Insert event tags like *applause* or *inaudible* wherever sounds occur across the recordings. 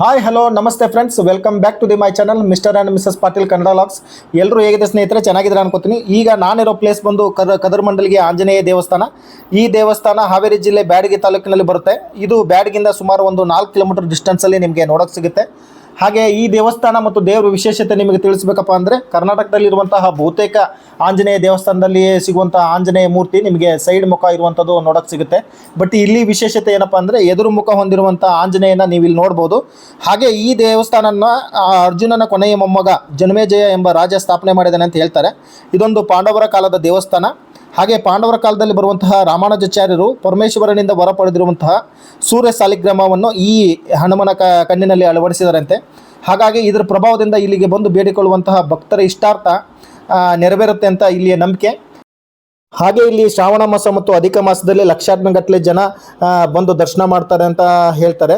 Hi hello ನಮಸ್ತೆ friends welcome back to the my channel mister and missus Patil Kannada vlogs ಎಲ್ಲರೂ ಹೇಗಿದೆ ಸ್ನೇಹಿತರೆ? ಚೆನ್ನಾಗಿದ್ರೆ ಅನ್ಕೋತೀನಿ. ಈಗ ನಾನಿರೋ ಪ್ಲೇಸ್ ಬಂದು ಕದ ಕದರ್ಮಂಡಲಿಗೆ ಆಂಜನೇಯ ದೇವಸ್ಥಾನ. ಈ ದೇವಸ್ಥಾನ ಹಾವೇರಿ ಜಿಲ್ಲೆ ಬ್ಯಾಡಗಿ ತಾಲೂಕಿನಲ್ಲಿ ಬರುತ್ತೆ. ಇದು ಬ್ಯಾಡಗಿಂದ ಸುಮಾರು ಒಂದು ನಾಲ್ಕು ಕಿಲೋಮೀಟರ್ ಡಿಸ್ಟೆನ್ಸಲ್ಲಿ ನಿಮಗೆ ನೋಡೋಕೆ ಸಿಗುತ್ತೆ. ಹಾಗೆ ಈ ದೇವಸ್ಥಾನ ಮತ್ತು ದೇವರ ವಿಶೇಷತೆ ನಿಮಗೆ ತಿಳಿಸ್ಬೇಕಪ್ಪ ಅಂದರೆ ಕರ್ನಾಟಕದಲ್ಲಿರುವಂತಹ ಬಹುತೇಕ ಆಂಜನೇಯ ದೇವಸ್ಥಾನದಲ್ಲಿ ಸಿಗುವಂತಹ ಆಂಜನೇಯ ಮೂರ್ತಿ ನಿಮಗೆ ಸೈಡ್ ಮುಖ ಇರುವಂಥದ್ದು ನೋಡೋಕೆ ಸಿಗುತ್ತೆ. ಬಟ್ ಇಲ್ಲಿ ವಿಶೇಷತೆ ಏನಪ್ಪ ಅಂದರೆ ಎದುರು ಮುಖ ಹೊಂದಿರುವಂಥ ಆಂಜನೇಯನ ನೀವು ಇಲ್ಲಿ ನೋಡ್ಬೋದು. ಹಾಗೆ ಈ ದೇವಸ್ಥಾನನ ಅರ್ಜುನನ ಕೊನೆಯ ಮೊಮ್ಮಗ ಜನ್ಮೇಜಯ ಎಂಬ ರಾಜ ಸ್ಥಾಪನೆ ಮಾಡಿದ್ದಾನೆ ಅಂತ ಹೇಳ್ತಾರೆ. ಇದೊಂದು ಪಾಂಡವರ ಕಾಲದ ದೇವಸ್ಥಾನ. ಹಾಗೆ ಪಾಂಡವರ ಕಾಲದಲ್ಲಿ ಬರುವಂತಹ ರಾಮಾನುಜಾಚಾರ್ಯರು ಪರಮೇಶ್ವರನಿಂದ ವರ ಪಡೆದಿರುವಂತಹ ಸೂರ್ಯ ಸಾಲಿಗ್ರಾಮವನ್ನು ಈ ಹನುಮನ ಕ ಕಣ್ಣಿನಲ್ಲಿ ಅಳವಡಿಸಿದರಂತೆ. ಹಾಗಾಗಿ ಇದರ ಪ್ರಭಾವದಿಂದ ಇಲ್ಲಿಗೆ ಬಂದು ಬೇಡಿಕೊಳ್ಳುವಂತಹ ಭಕ್ತರ ಇಷ್ಟಾರ್ಥ ನೆರವೇರುತ್ತೆ ಅಂತ ಇಲ್ಲಿಯ ನಂಬಿಕೆ. ಹಾಗೆ ಇಲ್ಲಿ ಶ್ರಾವಣ ಮಾಸ ಮತ್ತು ಅಧಿಕ ಮಾಸದಲ್ಲಿ ಲಕ್ಷಾತ್ಮಗಟ್ಟಲೆ ಜನ ಬಂದು ದರ್ಶನ ಮಾಡ್ತಾರೆ ಅಂತ ಹೇಳ್ತಾರೆ.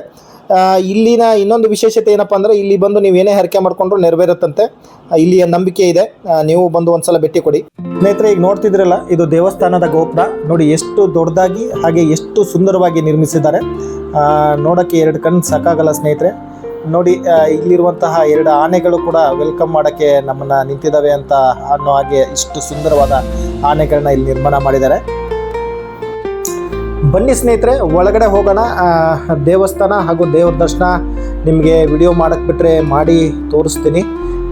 ಇಲ್ಲಿನ ಇನ್ನೊಂದು ವಿಶೇಷತೆ ಏನಪ್ಪ ಅಂದರೆ ಇಲ್ಲಿ ಬಂದು ನೀವು ಏನೇ ಹರಕೆ ಮಾಡಿಕೊಂಡ್ರು ನೆರವೇರುತ್ತಂತೆ. ಇಲ್ಲಿಯ ನಂಬಿಕೆ ಇದೆ. ನೀವು ಬಂದು ಒಂದ್ಸಲ ಭೇಟಿ ಕೊಡಿ. ಸ್ನೇಹಿತರೆ, ಈಗ ನೋಡ್ತಿದ್ರಲ್ಲ, ಇದು ದೇವಸ್ಥಾನದ ಗೋಪುರ. ನೋಡಿ, ಎಷ್ಟು ದೊಡ್ಡದಾಗಿ ಹಾಗೆ ಎಷ್ಟು ಸುಂದರವಾಗಿ ನಿರ್ಮಿಸಿದ್ದಾರೆ. ನೋಡೋಕ್ಕೆ ಎರಡು ಕಣ್ಣು ಸಾಕಾಗಲ್ಲ ಸ್ನೇಹಿತರೆ. ನೋಡಿ ಇಲ್ಲಿರುವಂತಹ ಎರಡು ಆನೆಗಳು ಕೂಡ ವೆಲ್ಕಮ್ ಮಾಡೋಕ್ಕೆ ನಮ್ಮನ್ನ ನಿಂತಿದ್ದಾವೆ ಅಂತ ಅನ್ನೋ ಹಾಗೆ ಇಷ್ಟು ಸುಂದರವಾದ ಆನೆಗಳನ್ನ ಇಲ್ಲಿ ನಿರ್ಮಾಣ ಮಾಡಿದ್ದಾರೆ. ಬನ್ನಿ ಸ್ನೇಹಿತರೆ, ಒಳಗಡೆ ಹೋಗೋಣ. ದೇವಸ್ಥಾನ ಹಾಗೂ ದೇವ್ರ ದರ್ಶನ ನಿಮಗೆ ವಿಡಿಯೋ ಮಾಡಕ್ಕೆ ಬಿಟ್ಟರೆ ಮಾಡಿ ತೋರಿಸ್ತೀನಿ.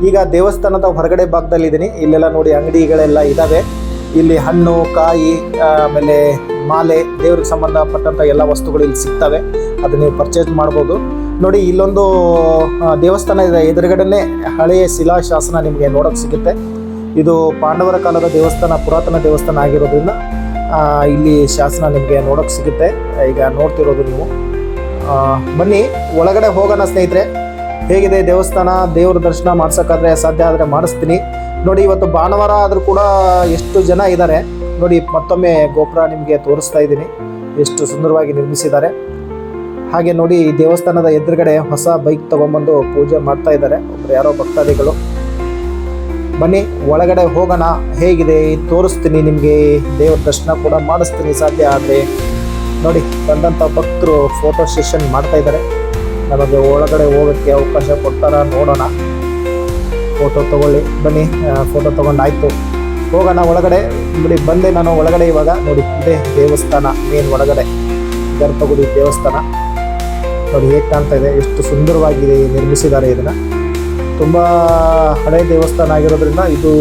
ಈಗ ದೇವಸ್ಥಾನದ ಹೊರಗಡೆ ಭಾಗದಲ್ಲಿದ್ದೀನಿ ಇಲ್ಲೆಲ್ಲ ನೋಡಿ ಅಂಗಡಿಗಳೆಲ್ಲ ಇದ್ದಾವೆ ಇಲ್ಲಿ ಹಣ್ಣು, ಕಾಯಿ, ಆಮೇಲೆ ಮಾಲೆ, ದೇವ್ರಿಗೆ ಸಂಬಂಧಪಟ್ಟಂಥ ಎಲ್ಲ ವಸ್ತುಗಳು ಇಲ್ಲಿ ಸಿಗ್ತವೆ. ಅದು ನೀವು ಪರ್ಚೇಸ್ ಮಾಡ್ಬೋದು. ನೋಡಿ, ಇಲ್ಲೊಂದು ದೇವಸ್ಥಾನ ಇದೆ. ಎದುರುಗಡೆನೆ ಹಳೆಯ ಶಿಲಾಶಾಸನ ನಿಮಗೆ ನೋಡೋಕೆ ಸಿಗುತ್ತೆ. ಇದು ಪಾಂಡವರ ಕಾಲದ ದೇವಸ್ಥಾನ, ಪುರಾತನ ದೇವಸ್ಥಾನ ಆಗಿರೋದ್ರಿಂದ ಇಲ್ಲಿ ಶಾಸನ ನಿಮಗೆ ನೋಡೋಕೆ ಸಿಗುತ್ತೆ. ಈಗ ನೋಡ್ತಿರೋದು ನೀವು. ಬನ್ನಿ, ಒಳಗಡೆ ಹೋಗೋಣ ಸ್ನೇಹಿತರೆ. ಹೇಗಿದೆ ದೇವಸ್ಥಾನ? ದೇವ್ರ ದರ್ಶನ ಮಾಡ್ಸೋಕ್ಕಾದ್ರೆ ಸಾಧ್ಯ ಆದರೆ ಮಾಡಿಸ್ತೀನಿ. ನೋಡಿ, ಇವತ್ತು ಭಾನುವಾರ ಆದರೂ ಕೂಡ ಎಷ್ಟು ಜನ ಇದ್ದಾರೆ. ನೋಡಿ, ಮತ್ತೊಮ್ಮೆ ಗೋಪುರ ನಿಮಗೆ ತೋರಿಸ್ತಾ ಇದ್ದೀನಿ. ಎಷ್ಟು ಸುಂದರವಾಗಿ ನಿರ್ಮಿಸಿದ್ದಾರೆ. ಹಾಗೆ ನೋಡಿ, ದೇವಸ್ಥಾನದ ಎದುರುಗಡೆ ಹೊಸ ಬೈಕ್ ತಗೊಂಬಂದು ಪೂಜೆ ಮಾಡ್ತಾ ಇದ್ದಾರೆ. ಒಬ್ಬರು ಯಾರೋ ಭಕ್ತಾದಿಗಳು. ಬನ್ನಿ ಒಳಗಡೆ ಹೋಗೋಣ, ಹೇಗಿದೆ? ತೋರಿಸ್ತೀನಿ ನಿಮಗೆ. ದೇವ್ರ ದರ್ಶನ ಕೂಡ ಮಾಡಿಸ್ತೀನಿ ಸಾಧ್ಯ ಆದರೆ. ನೋಡಿ ಬಂದಂಥ ಭಕ್ತರು ಫೋಟೋ ಸೆಷನ್ ಮಾಡ್ತಾ ಇದ್ದಾರೆ. ನಮಗೆ ಒಳಗಡೆ ಹೋಗೋಕ್ಕೆ ಅವಕಾಶ ಕೊಡ್ತಾರ ನೋಡೋಣ. ಫೋಟೋ ತಗೊಳ್ಳಿ. ಬನ್ನಿ ಫೋಟೋ ತೊಗೊಂಡಾಯ್ತು. ಹೋಗೋಣ ಒಳಗಡೆ. ನೋಡಿ ಬಂದೆ ನಾನು ಒಳಗಡೆ ಇವಾಗ. ನೋಡಿ, ಇದೇ ದೇವಸ್ಥಾನ ಮೇನ್ ಒಳಗಡೆ. ಗರ್ಭಗುಡಿ ದೇವಸ್ಥಾನ. ನೋಡಿ ಹೇಗೆ ಕಾಣ್ತಾ ಇದೆ. ಎಷ್ಟು ಸುಂದರವಾಗಿ ನಿರ್ಮಿಸಿದ್ದಾರೆ ಇದನ್ನು. ತುಂಬ ಹಳೆ ದೇವಸ್ಥಾನ ಆಗಿರೋದ್ರಿಂದ ಇದು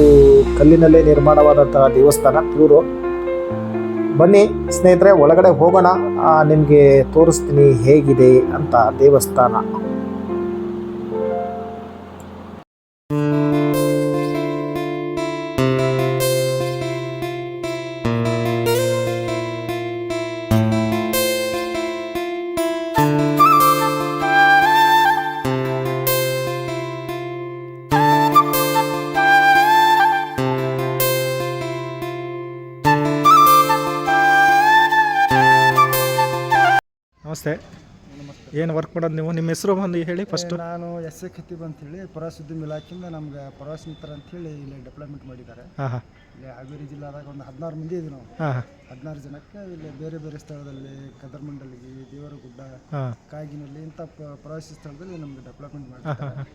ಕಲ್ಲಿನಲ್ಲೇ ನಿರ್ಮಾಣವಾದಂತಹ ದೇವಸ್ಥಾನ, ಇವರು. ಬನ್ನಿ ಸ್ನೇಹಿತರೆ, ಒಳಗಡೆ ಹೋಗೋಣ. ನಿಮಗೆ ತೋರಿಸ್ತೀನಿ ಹೇಗಿದೆ ಅಂತ ದೇವಸ್ಥಾನ. ನಮಸ್ತೆ. ಏನು ವರ್ಕ್ ಮಾಡೋದು ನೀವು? ನಿಮ್ಮ ಹೆಸರು ಬಂದು ಹೇಳಿ ಫಸ್ಟು ನಾನು ಎಸ್ ಎ ಖತೀಬ್ ಅಂತೇಳಿ ಪ್ರವಾಸೋದ್ಯಮ ಇಲಾಖೆಯಿಂದ ನಮ್ಗೆ ಪ್ರವಾಸ ಮಿತ್ರ ಅಂತೇಳಿ ಇಲ್ಲಿ ಡೆವಲಪ್ಮೆಂಟ್ ಮಾಡಿದ್ದಾರೆ. ಹಾಂ ಹಾಂ. ಇಲ್ಲಿ ಹಾವೇರಿ ಜಿಲ್ಲಾದಾಗ ಒಂದು ಹದಿನಾರು ಮಂದಿ ಇದೀವಿ ನಾವು. ಹಾಂ ಹಾಂ. ಹದಿನಾರು ಜನಕ್ಕೆ ಇಲ್ಲಿ ಬೇರೆ ಬೇರೆ ಸ್ಥಳದಲ್ಲಿ ಕದರ್ಮಂಡಲಿಗೆ ದೇವರ ಗುಡ್ಡ ಕಾಗಿನಲ್ಲಿ ಇಂಥ ಪ- ಪ್ರವಾಸಿ ಸ್ಥಳದಲ್ಲಿ ನಮ್ಗೆ ಡೆವಲಪ್ಮೆಂಟ್ ಮಾಡಿದ್ದಾರೆ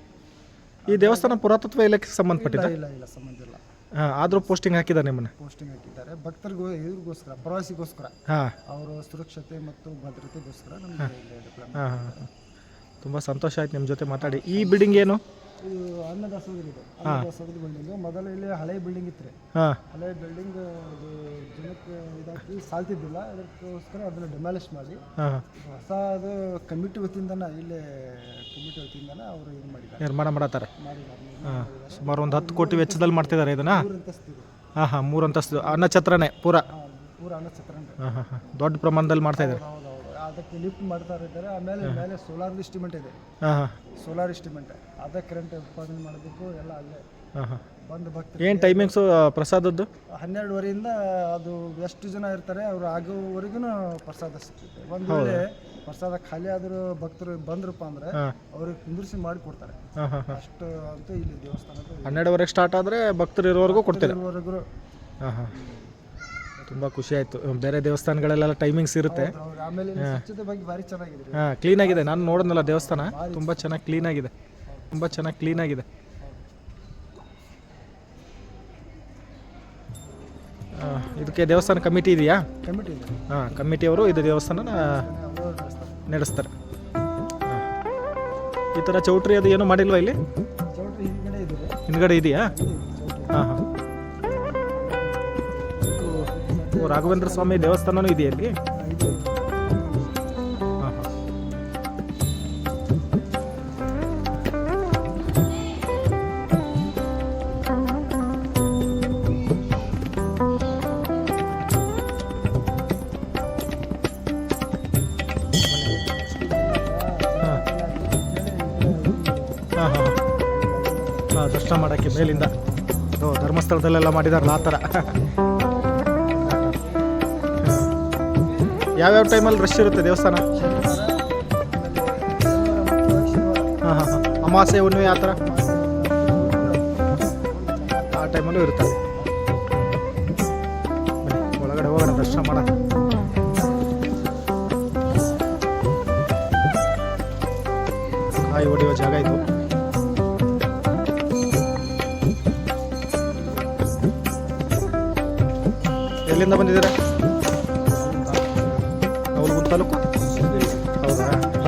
ಈ ದೇವಸ್ಥಾನ ಪುರಾತತ್ವ ಇಲಾಖೆಗೆ ಸಂಬಂಧಪಟ್ಟಿದೆ? ಇಲ್ಲ ಇಲ್ಲ ಸಂಬಂಧ ಇಲ್ಲ. ಆದರೂ ಪೋಸ್ಟಿಂಗ್ ಹಾಕಿದ್ದಾರೆ ನಿಮ್ಮನ್ನ. ಪೋಸ್ಟಿಂಗ್ ಹಾಕಿದ್ದಾರೆ. ಭಕ್ತರಿಗೋ ಇವ್ರಿಗೋಸ್ಕರ ಪ್ರವಾಸಿಗೋಸ್ಕರ. ಹಾಂ. ಅವರ ಸುರಕ್ಷತೆ ಮತ್ತು ಭದ್ರತೆಗೋಸ್ಕರ ನಮಗೆ ಹಾಂ. ತುಂಬ ಸಂತೋಷ ಆಯ್ತು ನಿಮ್ಮ ಜೊತೆ ಮಾತಾಡಿ. ಈ ಬಿಲ್ಡಿಂಗ್ ಏನು? ಇದು ಅನ್ನದಾಸೋದ್ರಿ ಇದು. ಅನ್ನದಾಸೋದ್ರ ಬಿಲ್ಡಿಂಗ್ ಮೊದಲು ಇಲ್ಲಿ ಹಳೆ ಬಿಲ್ಡಿಂಗ್ ಇತ್ತು ರೀ ಹಾಂ. ಹಳೆ ಬಿಲ್ಡಿಂಗ್ ಇದು ಜನಕ್ಕೆ ಇದಾಕಿ ಸಾಲ್ತಿದ್ದಿಲ್ಲ. ಅದಕ್ಕೋಸ್ಕರ ಅದನ್ನು ಡೆಮಾಲಿಷ್ ಮಾಡಿ ಹಾಂ. ಹೊಸ ಅದು ಕಮಿಟಿ ವತಿಯಿಂದನ ಇಲ್ಲೇ ಕಮಿಟಿ ವತಿಯಿಂದನ ಅವರು ಇದು ಮಾಡಿದ್ದಾರೆ. ನಿರ್ಮಾಣ ಮಾಡತ್ತಾರೆ. ಮಾಡಿದ್ದಾರೆ. ಹಾಂ. ಸುಮಾರು ಒಂದು ಹತ್ತು ಕೋಟಿ ವೆಚ್ಚದಲ್ಲಿ ಮಾಡ್ತಿದ್ದಾರೆ ಇದನ್ನು? ಮೂರು ಹಾಂ ಹಾಂ ಮೂರು ಅಂತಸ್ತು. ಅನ್ನಛತ್ರನೇ ಪೂರ? ಪೂರ ಅನ್ನಛತ್ರನ. ಹಾಂ ಹಾಂ ಹಾಂ ದೊಡ್ಡ ಪ್ರಮಾಣದಲ್ಲಿ ಮಾಡ್ತಾ ಇದ್ದಾರೆ. ಅದಕ್ಕೆ ಲಿಫ್ಟ್ ಮಾಡ್ತಾ ಇದ್ದಾರೆ. ಆಮೇಲೆ ಮೇಲೆ ಸೋಲಾರ್ ಇಸ್ಟಿಮೆಂಟ್ ಇದೆ. ಸೋಲಾರ್ ಇಸ್ಟಿಮೆಂಟ್ ಅದೇ ಕರೆಂಟ್ ಉತ್ಪಾದನೆ ಮಾಡಬೇಕು ಎಲ್ಲ ಅಲ್ಲೇ ಬಂದು ಭಕ್ತರು ಏನು ಟೈಮಿಂಗ್ಸು ಪ್ರಸಾದದ್ದು? ಹನ್ನೆರಡುವರೆಯಿಂದ ಅದು ಎಷ್ಟು ಜನ ಇರ್ತಾರೆ ಅವ್ರು ಆಗೋವರೆಗೂ ಪ್ರಸಾದ ಸಿಗ್ತೈತೆ. ಒಂದು ವೇಳೆ ಪ್ರಸಾದ ಖಾಲಿ ಆದರೂ ಭಕ್ತರು ಬಂದ್ರಪ್ಪ ಅಂದ್ರೆ ಅವ್ರಿಗೆ ಕುಂದಿರಿಸಿ ಮಾಡಿ ಕೊಡ್ತಾರೆ. ಅಷ್ಟು ಅಂತೂ ಇಲ್ಲಿ ದೇವಸ್ಥಾನದ ಹನ್ನೆರಡುವರೆಗೆ ಸ್ಟಾರ್ಟ್ ಆದರೆ ಭಕ್ತರು ಇರೋವರೆಗೂ ಕೊಡ್ತಾರೆ? ಇರೋವರೆಗೂ ಹಾಂ ಹಾಂ. ತುಂಬ ಖುಷಿ ಆಯ್ತು. ಬೇರೆ ದೇವಸ್ಥಾನಗಳಲ್ಲೆಲ್ಲ ಟೈಮಿಂಗ್ಸ್ ಇರುತ್ತೆ. ಆಮೇಲೆ ಇಲ್ಲಿ ಸ್ವಚ್ಛತೆ ಬಗ್ಗೆ ಭಾರಿ ಚೆನ್ನಾಗಿದೆ ಹಾಂ ಕ್ಲೀನಾಗಿದೆ ನಾನು ನೋಡಿದ್ನಲ್ಲ ದೇವಸ್ಥಾನ. ತುಂಬ ಚೆನ್ನಾಗಿ ಕ್ಲೀನಾಗಿದೆ ತುಂಬ ಚೆನ್ನಾಗಿ ಕ್ಲೀನಾಗಿದೆ ಆ, ಇದಕ್ಕೆ ದೇವಸ್ಥಾನ ಕಮಿಟಿ ಇದೆಯಾ? ಕಮಿಟಿ ಇದೆ. ಹಾಂ ಕಮಿಟಿಯವರು ಇದು ದೇವಸ್ಥಾನ ನಡೆಸ್ತಾರೆ. ಈ ಥರ ಚೌಟ್ರಿ ಅದು ಏನೂ ಮಾಡಿಲ್ವಾ ಇಲ್ಲಿ? ಹಿಂದ್ಗಡೆ ಇದೆಯಾ? ಹಾಂ ಹಾಂ. ರಾಘವೇಂದ್ರ ಸ್ವಾಮಿ ದೇವಸ್ಥಾನನೂ ಇದೆಯಾ ಇಲ್ಲಿ? ಹಾ, ಇದೆ ಹಾಂ ಹಾಂ ಹಾಂ ಹಾಂ ಹಾಂ ಹಾಂ ದರ್ಶನ ಮಾಡೋಕ್ಕೆ ಮೇಲಿಂದ. ಧರ್ಮಸ್ಥಳದಲ್ಲೆಲ್ಲ ಮಾಡಿದಾರಲ್ಲ ಆ ಥರ. ಯಾವ್ಯಾವ ಟೈಮಲ್ಲಿ ರಶ್ ಇರುತ್ತೆ ದೇವಸ್ಥಾನ? ಹಾಂ ಹಾಂ ಹಾಂ. ಅಮಾವಾಸ್ಯೆ ಹುಣ್ಣಿಮೆ ಆ ಥರ? ಆ ಟೈಮಲ್ಲೂ ಇರುತ್ತೆ ಒಳಗಡೆ ಹೋಗೋಣ, ದರ್ಶನ ಮಾಡೋಣ. ಕಾಯಿ ಹೊಡೆಯುವ ಜಾಗ ಇದು. ಎಲ್ಲಿಂದ ಬಂದಿದ್ದೀರಾ?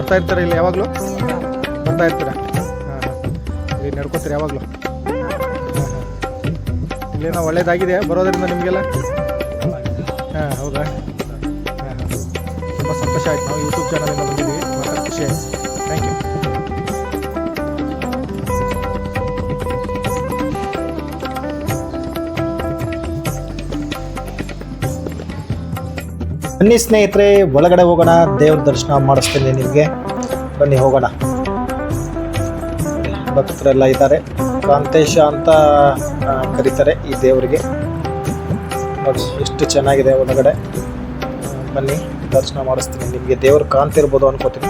ಬರ್ತಾ ಇರ್ತಾರೆ ಇಲ್ಲಿ ಯಾವಾಗಲೂ? ಬರ್ತಾ ಇರ್ತಾರೆ? ಇಲ್ಲಿ ನಡ್ಕೋತಾರೆ ಯಾವಾಗಲೂ? ಇಲ್ಲೇನೋ ಒಳ್ಳೇದಾಗಿದೆ ಬರೋದರಿಂದ ನಿಮಗೆಲ್ಲ? ಹಾಂ, ಹೌದಾ? ಹಾಂ ತುಂಬ ಸಂತೋಷ ಆಯ್ತು. ನಾವು ಯೂಟ್ಯೂಬ್ ಚಾನಲಿಂದ ಬಂದಿದ್ದೀವಿ. ಮಾತಾಡಿ ಖುಷಿ ಆಯ್ತು. ಥ್ಯಾಂಕ್ ಯು ಬನ್ನಿ ಸ್ನೇಹಿತರೆ, ಒಳಗಡೆ ಹೋಗೋಣ. ದೇವ್ರ ದರ್ಶನ ಮಾಡಿಸ್ತೇನೆ ನಿಮಗೆ. ಬನ್ನಿ, ಹೋಗೋಣ. ಭಕ್ತರೆಲ್ಲ ಇದ್ದಾರೆ. ಕಾಂತೇಶ ಅಂತ ಕರೀತಾರೆ ಈ ದೇವರಿಗೆ. ನೋಡಿ ಎಷ್ಟು ಚೆನ್ನಾಗಿದೆ ಒಳಗಡೆ. ಬನ್ನಿ, ದರ್ಶನ ಮಾಡಿಸ್ತೀನಿ. ನಿಮಗೆ ದೇವರು ಕಾಂತಿರ್ಬೋದು ಅನ್ಕೋತೀನಿ.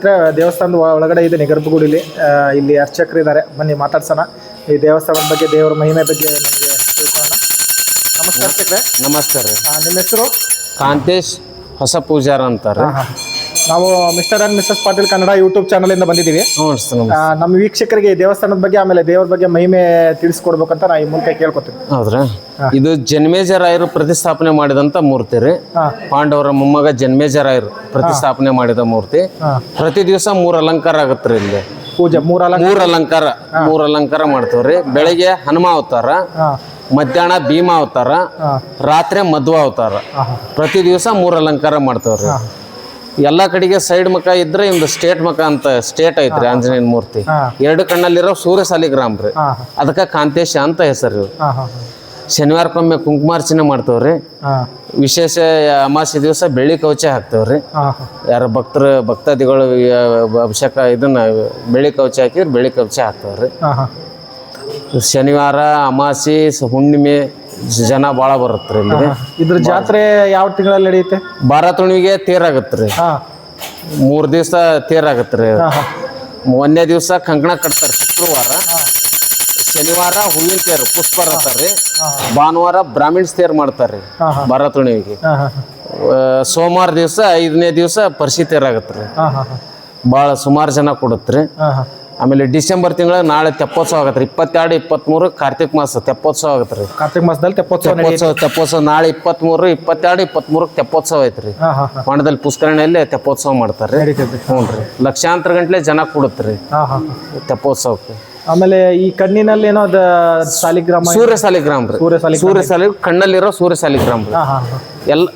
ಸ್ನೇಹಿತರೆ ದೇವಸ್ಥಾನದ ಒಳಗಡೆ ಇದ್ದೀನಿ ಗರ್ಭಗುಡಿಲಿ ಇಲ್ಲಿ ಅರ್ಚಕರಿದ್ದಾರೆ ಬನ್ನಿ ಮಾತಾಡ್ಸೋಣ. ಈ ದೇವಸ್ಥಾನದ ಬಗ್ಗೆ ದೇವರ ಮಹಿಮೆ ಬಗ್ಗೆ ನಮಗೆ ತಿಳ್ಕೊಳ್ಳೋಣ. ನಮಸ್ಕಾರ ನಮಸ್ಕಾರ. ನಿಮ್ಮ ಹೆಸರು? ಕಾಂತೇಶ್ ಹೊಸ ಪೂಜಾರ ಅಂತಾರೆ. ನಾವು mister and missus Patil Kannada YouTube ಇಂದ ಬಂದಿದ್ದೀವಿ. ಆ, ನಮ್ಮ ವೀಕ್ಷಕರಿಗೆ ಈ ದೇವಸ್ಥಾನದ ಬಗ್ಗೆ ಆಮೇಲೆ ದೇವರ ಬಗ್ಗೆ ಮಹಿಮೆ ತಿಳಿಸ್ಕೊಡ್ಬೇಕಂತ ನಾ ಈ ಮೂಲಕ ಕೇಳ್ಕೊತೀನಿ. ಹೌದ್ರಾ? ಇದು ಜನ್ಮೇಜರಾಯರು ಪ್ರತಿಷ್ಠಾಪನೆ ಮಾಡಿದಂತ ಮೂರ್ತಿ ರೀ. ಹಾಂ. ಪಾಂಡವರ ಮೊಮ್ಮಗ ಜನ್ಮೇಜರಾಯರು ಪ್ರತಿಷ್ಠಾಪನೆ ಮಾಡಿದ ಮೂರ್ತಿ. ಹಾಂ. ಪ್ರತಿ ದಿವಸ ಮೂರ್ ಅಲಂಕಾರ ಆಗತ್ರಿ ಇಲ್ಲಿ. ಪೂಜೆ ಮೂರಲ್ಲ ಮೂರ್ ಅಲಂಕಾರ ಮೂರ್ ಅಲಂಕಾರ ಮಾಡ್ತೇವ್ರಿ ಬೆಳಿಗ್ಗೆ ಹನುಮ ಅವತಾರ ಹಾಂ. ಮಧ್ಯಾಹ್ನ ಭೀಮ ಅವತಾರ ಹಾಂ. ರಾತ್ರಿ ಮಧ್ವ ಅವತಾರ. ಪ್ರತಿ ದಿವಸ ಮೂರ್ ಅಲಂಕಾರ ಮಾಡ್ತೇವ್ರಿ ಎಲ್ಲಾ ಕಡೆಗೆ ಸೈಡ್ ಮುಖ ಇದ್ರೆ ಇಂದು ಸ್ಟೇಟ್ ಮುಖ ಅಂತ ಸ್ಟೇಟ್ ಐತ್ರಿ ಆಂಜನೇಯನ ಮೂರ್ತಿ. ಎರಡು ಕಣ್ಣಲ್ಲಿರೋ ಸೂರ್ಯ ಸಾಲಿಗ್ರಾಮ್ ರೀ. ಅದಕ್ಕೆ ಕಾಂತೇಶ ಅಂತ ಹೆಸರು ಶನಿವಾರಕ್ಕೊಮ್ಮೆ ಕುಂಕುಮಾರ್ಚನೆ ಮಾಡ್ತೇವ್ರಿ. ವಿಶೇಷ ಅಮಾಸೆ ದಿವಸ ಬೆಳ್ಳಿ ಕವಚ ಹಾಕ್ತೇವ್ರಿ. ಯಾರು ಭಕ್ತರು ಭಕ್ತಾದಿಗಳು ಅಭಿಷೇಕ ಇದನ್ನ ಬೆಳ್ಳಿ ಕವಚ ಹಾಕಿದ್ರೆ ಬೆಳ್ಳಿ ಕವಚ ಹಾಕ್ತೇವ್ರಿ. ಶನಿವಾರ ಅಮಾಸೆ ಹುಣ್ಣಿಮೆ ಜನ ಭಾಳ ಬರುತ್ತೆ ಇಲ್ಲಿ ಇದ್ರ ಜಾತ್ರೆ ಯಾವ ತಿಂಗಳಲ್ಲಿ ನಡೆಯುತ್ತೆ? ಭಾರತ ತೇರಾಗತ್ತೆ ತೇರಾಗತ್ರಿ ಮೂರ್ ಮೂರು ದಿವಸ ತೇರಾಗತ್ತೆ ರೀ ಒಂದನೇ ದಿವಸ ಕಂಕಣ ಕಟ್ತಾರೆ ಶುಕ್ರವಾರ. ಶನಿವಾರ ಹೂವಿನ ತೇರು ಪುಷ್ಪ ರೀ ಭಾನುವಾರ ಬ್ರಾಹ್ಮಿಣ್ಸ್ ತೇರು ಮಾಡ್ತಾರೆ ರೀ ಹಾಂ. ಆ, ಸೋಮವಾರ ದಿವಸ ಐದನೇ ದಿವಸ ಪರಿಶಿ ತೇರಾಗತ್ತೆ ರೀ ಭಾಳ ಸುಮಾರು ಜನ ಕೊಡುತ್ತೆ ರೀ ಆಮೇಲೆ ಡಿಸೆಂಬರ್ ತಿಂಗಳ ನಾಳೆ ತೆಪ್ಪೋತ್ಸವ ಆಗತ್ತೆ ರೀ. ಇಪ್ಪತ್ತೆರಡು ಇಪ್ಪತ್ತ್ಮೂರು ಕಾರ್ತಿಕ ಮಾಸ ತೆಪ್ಪೋತ್ಸವ ಆಗತ್ತೆ ರೀ. ಕಾರ್ತಿಕ ಮಾಸದಲ್ಲಿ ತೆಪ್ಪೋತ್ಸವ ತೆಪ್ಪೋತ್ಸವ ತೆಪ್ಪೋತ್ಸವ ನಾಳೆ ಇಪ್ಪತ್ತ್ಮೂರು ಇಪ್ಪತ್ತೆರಡು ಇಪ್ಪತ್ತ್ಮೂರಕ್ಕೆ ತೆಪ್ಪೋತ್ಸವ ಐತ್ರಿ. ಹಾ ಹಾ ಹಾ. ಹೊಂಡದಲ್ಲಿ ಪುಷ್ಕರಣಿಯಲ್ಲಿ ತೆಪ್ಪೋತ್ಸವ ಮಾಡ್ತಾರೆ ಹ್ಞೂ ರೀ. ಲಕ್ಷಾಂತರ ಗಂಟ್ಲೆ ಜನ ಕೊಡುತ್ತೆ ರೀ ಹಾ ತೆಪ್ಪೋತ್ಸವಕ್ಕೆ. ಆಮೇಲೆ ಈ ಕಣ್ಣಿನಲ್ಲಿ ಏನೋ ಅದ ಸಾಲಿಗ್ರಾಮ ಸೂರ್ಯ ಸಾಲಿಗ್ರಾಮ್ ರೀ. ಸೂರ್ಯ ಸಾಲಿ ಸೂರ್ಯ ಸಾಲಿ ಕಣ್ಣಲ್ಲಿರೋ ಸೂರ್ಯ ಸಾಲಿಗ್ರಾಮ್ ರೀ ಎಲ್ಲ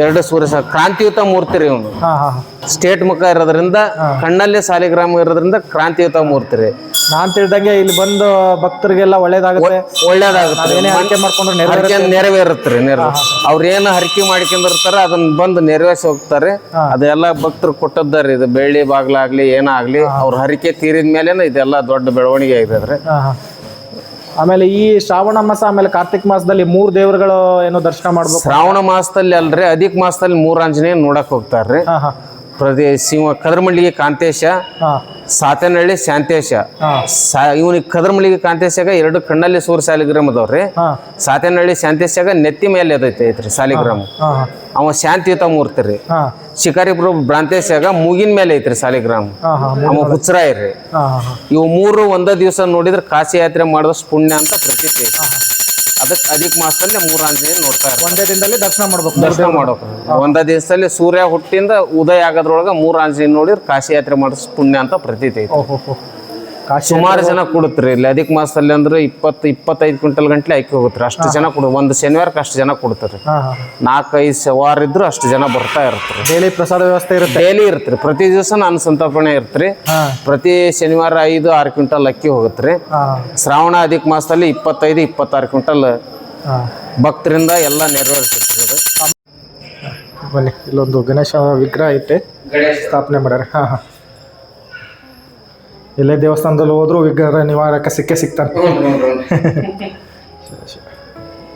ಎರಡು ಸೂರ್ಯ ಕ್ರಾಂತಿಯುತ ಮೂರ್ತಿ ರೀ ಇವನು. ಹಾ ಹಾ ಸ್ಟೇಟ್ ಮುಖ ಇರೋದ್ರಿಂದ ಕಣ್ಣಲ್ಲೇ ಸಾಲಿಗ್ರಾಮ ಇರೋದ್ರಿಂದ ಕ್ರಾಂತಿಯುತ ಮೂರ್ತಿ ರೀ. ನಾನ್ ತಿಳಿದಂಗೆ ಇಲ್ಲಿ ಬಂದು ಭಕ್ತರಿಗೆಲ್ಲ ಒಳ್ಳೇದಾಗುತ್ತೆ. ಒಳ್ಳೇದಾಗುತ್ತೆ ಏನೇ ಹರಕೆ ಮಾಡ್ಕೊಂಡ್ರೆ ನೆರವೇರುತ್ತೆ. ಹರಕೆ ನೆರವೇರುತ್ತೆ ರೀ ನೆರವು ಅವ್ರ ಏನು ಹರಕೆ ಮಾಡ್ಕೊಂಡಿರ್ತಾರೆ ಅದನ್ನ ಬಂದು ನೆರವೇರಿಸಿ ಹೋಗ್ತಾರೆ. ಅದೆಲ್ಲ ಭಕ್ತರು ಕೊಟ್ಟದ್ದಾರೆ ಇದು ಬೆಳ್ಳಿ ಬಾಗ್ಲಾಗ್ಲಿ ಏನಾಗ್ಲಿ ಅವ್ರ ಹರಕೆ ತೀರಿದ ಮೇಲೆನ ಇದೆಲ್ಲ ದೊಡ್ಡ ಬೆಳವಣಿಗೆ ಆಗಿದೆ ಹಾ ಹಾ. ಆಮೇಲೆ ಈ ಶ್ರಾವಣ ಮಾಸ ಆಮೇಲೆ ಕಾರ್ತಿಕ್ ಮಾಸದಲ್ಲಿ ಮೂರ್ ದೇವರುಗಳು ಏನೋ ದರ್ಶನ ಮಾಡ್ಬೇಕು? ಶ್ರಾವಣ ಮಾಸದಲ್ಲಿ ಅಲ್ರಿ ಅಧಿಕ ಮಾಸದಲ್ಲಿ ಮೂರ್ ಆಂಜನೇಯ ನೋಡಕ್ ಹೋಗ್ತಾರ್ರಿ. ಪ್ರತಿ ಶಿವ ಕದರ್ಮಳ್ಳಿಗೆ ಕಾಂತೇಶ ಸಾತನಹಳ್ಳಿ ಶಾಂತೇಶ. ಇವನಿಗೆ ಕದರ್ಮಳ್ಳಿಗೆ ಕಾಂತೇಶಾಗ ಎರಡು ಕಣ್ಣಲ್ಲಿ ಸೂರ್ ಸಾಲಿಗ್ರಾಮ್ ಅದಾವ್ರಿ ಸಾತನಹಳ್ಳಿ ಶಾಂತೇಶಾಗ ನೆತ್ತಿ ಮೇಲೆ ಅದೈತೆ ಐತ್ರಿ ಸಾಲಿಗ್ರಾಮ್. ಅವ ಶಾಂತಿಯುತ ಮೂರ್ತಿ ರೀ. ಶಿಕಾರಿಪುರ ಭ್ರಾಂತೇಶಾಗ ಮೂಗಿನ ಮೇಲೆ ಐತ್ರಿ ಸಾಲಿಗ್ರಾಮ್. ಅವ ಹುಚ್ಚರಾಯ್ರಿ ಇವು ಮೂರು ಒಂದ ದಿವಸ ನೋಡಿದ್ರೆ ಕಾಶಿ ಯಾತ್ರೆ ಮಾಡಿದಷ್ಟು ಪುಣ್ಯ ಅಂತ ಪ್ರತೀತಿ ಐತಿ ಅದಕ್ಕೆ ಅಧಿಕ ಮಾಸದಲ್ಲಿ ಮೂರು ಆಂಜನೇಯ ನೋಡ್ತಾ ಇರ್ತಾರೆ. ಒಂದೇ ದಿನದಲ್ಲಿ ದರ್ಶನ ಮಾಡ್ಬೇಕು. ದರ್ಶನ ಮಾಡೋಕೆ ಒಂದೇ ದಿವಸದಲ್ಲಿ ಸೂರ್ಯ ಹುಟ್ಟಿಂದ ಉದಯ ಆಗೋದ್ರೊಳಗ ಮೂರು ಆಂಜನೇಯ ನೋಡಿದ್ರೆ ಕಾಶಿ ಯಾತ್ರೆ ಮಾಡಿಸ್ ಪುಣ್ಯ ಅಂತ ಪ್ರತೀತಿ ಐತಿ. ಓಹೋ. ಸುಮಾರು ಜನ ಕೊಡುತ್ತೆ ಇಲ್ಲಿ ಅಧಿಕ ಮಾಸದಲ್ಲಿ ಅಂದ್ರೆ ಇಪ್ಪತ್ತು ಇಪ್ಪತ್ತೈದು ಕ್ವಿಂಟಲ್ ಗಂಟ್ಲೆ ಅಕ್ಕಿ ಹೋಗುತ್ತೆ ಅಷ್ಟು ಜನ ಕೊಡು ಒಂದು ಶನಿವಾರಕ್ಕೆ ಅಷ್ಟು ಜನ ಕೊಡ್ತಾರೆ ಹಾ ಹಾ. ನಾಲ್ಕೈದು ಸವಾರ ಇದ್ರು ಅಷ್ಟು ಜನ ಬರ್ತಾ ಇರ್ತಾರೆ ಡೈಲಿ ಪ್ರಸಾದ ವ್ಯವಸ್ಥೆ ಇರುತ್ತೆ? ಡೈಲಿ ಇರ್ತಾರೆ ಪ್ರತಿ ದಿವಸ ನಾನು ಸಂತಾಪಣೆ ಇರ್ತೀರಿ ಹಾ. ಪ್ರತಿ ಶನಿವಾರ ಐದು ಆರು ಕ್ವಿಂಟಲ್ ಅಕ್ಕಿ ಹೋಗುತ್ತೆ ಹಾ. ಶ್ರಾವಣ ಅಧಿಕ ಮಾಸದಲ್ಲಿ ಇಪ್ಪತ್ತೈದು ಇಪ್ಪತ್ತಾರು ಕ್ವಿಂಟಲ್ ಭಕ್ತರಿಂದ ಎಲ್ಲ ನೆರವೇರಿಸುತ್ತೆ. ಬನ್ನಿ ಇಲ್ಲೊಂದು ಗಣೇಶ ವಿಗ್ರಹ ಐತೆ. ಸ್ಥಾಪನೆ ಮಾಡ್ಯಾರ. ಹಾ ಹಾ. ಎಲ್ಲೇ ದೇವಸ್ಥಾನದಲ್ಲಿ ಹೋದ್ರು ವಿಗ್ರಹ ನಿವಾರಕ ಸಿಕ್ಕೇ ಸಿಗ್ತಾನೆ. *laughs*